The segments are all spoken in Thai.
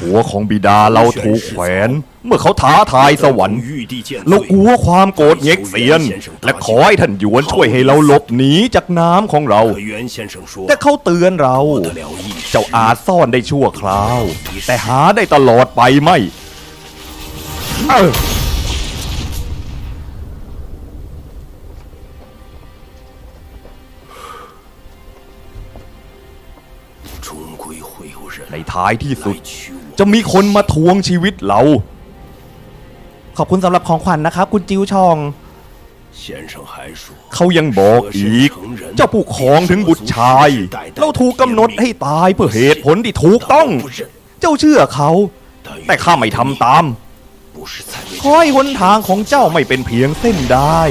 หัวของบิดาเราถูกแขวน เมื่อเขาท้าทายสวรรค์เรากลัวความโกรธเง็กเซียน และขอให้ท่านหยวนช่วยให้เราหลบหนีจากน้ำของเรา แต่เขาเตือนเรา เจ้าอาจซ่อนได้ชั่วคราว แต่หาได้ตลอดไปไม่ในท้ายที่สุด จะมีคนมาทวงชีวิตเรา ขอบคุณสำหรับของขวัญนะครับ คุณจิวชอง เขายังบอกอีก เจ้าผู้ของถึงบุตรชาย เราถูกกำหนดให้ตายเพื่อเหตุผลที่ถูกต้อง เจ้าเชื่อเขา แต่ข้าไม่ทำตามคอยหนทางของเจ้าไม่เป็นเพียงเส้นได้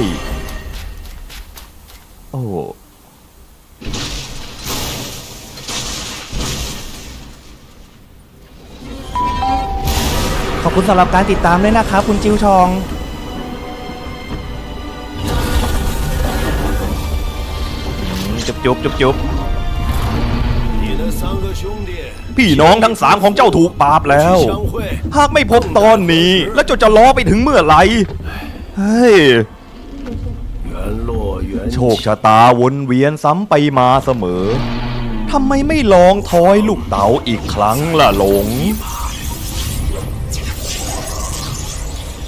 โอ้ ขอบคุณสำหรับการติดตามด้วยนะครับ คุณจิวชอง จุบจุบจุบจุบพี่น้องทั้งสามของเจ้าถูกปราบแล้ว หากไม่พบตอนนี้ แล้วจะจะล้อไปถึงเมื่อไหร่เฮ้ยโชคชะตาวนเวียนซ้ำไปมาเสมอทำไมไม่ลองทอยลูกเต๋าอีกครั้งล่ะหลง